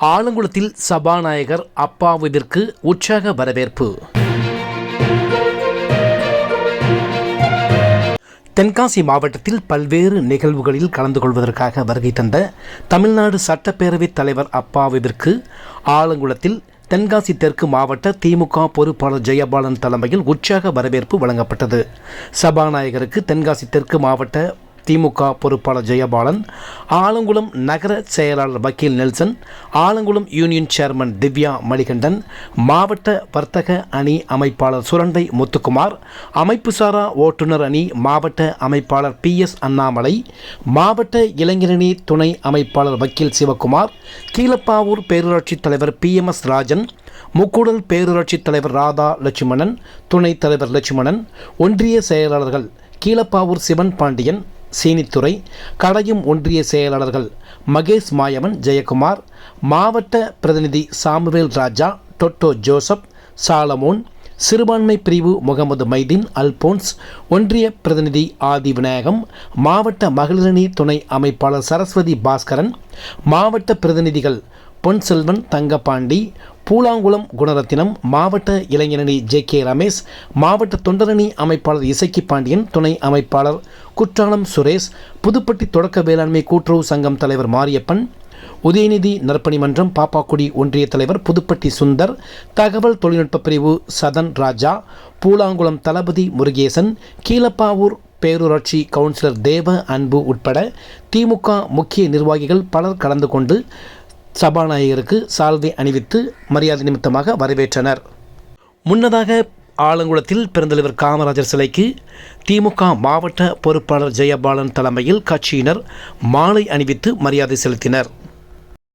ஆலங்குளத்தில் சபாநாயகர் அப்பாவுவிற்கு உற்சாக வரவேற்பு. தென்காசி மாவட்டத்தில் பல்வேறு நிகழ்வுகளில் கலந்து கொள்வதற்காக வருகை தந்த தமிழ்நாடு சட்டப்பேரவைத் தலைவர் அப்பாவுவிற்கு ஆலங்குளத்தில் தென்காசி தெற்கு மாவட்ட திமுக பொறுப்பாளர் ஜெயபாலன் தலைமையில் உற்சாக வரவேற்பு வழங்கப்பட்டது. சபாநாயகருக்கு தென்காசி தெற்கு மாவட்ட திமுக பொறுப்பாளர் ஜெயபாலன் ஆலங்குளம் நகர செயலாளர் வக்கீல் Nelson Alangulam union chairman Divya Manikandan மாவட்ட வர்த்தக அணி அமைப்பாளர் சுரண்டை முத்துக்குமார் அமைப்புசாரா ஓட்டுநர் அணி மாவட்ட அமைப்பாளர் பி எஸ் அண்ணாமலை மாவட்ட இளைஞரணி துணை அமைப்பாளர் வக்கீல் சிவக்குமார் கீழப்பாவூர் பேரூராட்சி தலைவர் P M S Rajan Mukkudal பேரூராட்சி தலைவர் ராதா லட்சுமணன் துணைத் தலைவர் லட்சுமணன் ஒன்றிய செயலாளர்கள் கீழப்பாவூர் சிவன் பாண்டியன் சீனித்துறை கடையும் ஒன்றிய செயலாளர்கள் மகேஷ் மாயவன் ஜெயக்குமார் மாவட்ட பிரதிநிதி சாமுவேல் ராஜா டொட்டோ ஜோசப் சாலமோன் சிறுபான்மை பிரிவு முகமது மைதீன் அல்போன்ஸ் ஒன்றிய பிரதிநிதி ஆதி விநாயகம் மாவட்ட மகளிரணி துணை அமைப்பாளர் சரஸ்வதி பாஸ்கரன் மாவட்ட பிரதிநிதிகள் பொன்செல்வன் தங்கபாண்டி பூலாங்குளம் குணரத்தினம் மாவட்ட இளைஞரணி ஜே கே ரமேஷ் மாவட்ட தொண்டரணி அமைப்பாளர் இசக்கி பாண்டியன் துணை அமைப்பாளர் குற்றாலம் சுரேஷ் புதுப்பட்டி தொடக்க வேளாண்மை கூட்டுறவு சங்கம் தலைவர் மாரியப்பன் உதயநிதி நற்பணி மன்றம் பாப்பாக்குடி ஒன்றிய தலைவர் புதுப்பட்டி சுந்தர் தகவல் தொழில்நுட்ப பிரிவு சதன் ராஜா பூலாங்குளம் தளபதி முருகேசன் கீழப்பாவூர் பேரூராட்சி கவுன்சிலர் தேவ அன்பு உட்பட திமுக முக்கிய நிர்வாகிகள் பலர் கலந்து கொண்டு சபாநாயகருக்கு சால்வை அணிவித்து மரியாதை நிமித்தமாக வரவேற்றனர். முன்னதாக ஆலங்குளத்தில் பெருந்தலைவர் காமராஜர் சிலைக்கு திமுக மாவட்ட பொறுப்பாளர் ஜெயபாலன் தலைமையில் கட்சியினர் மாலை அணிவித்து மரியாதை செலுத்தினர்.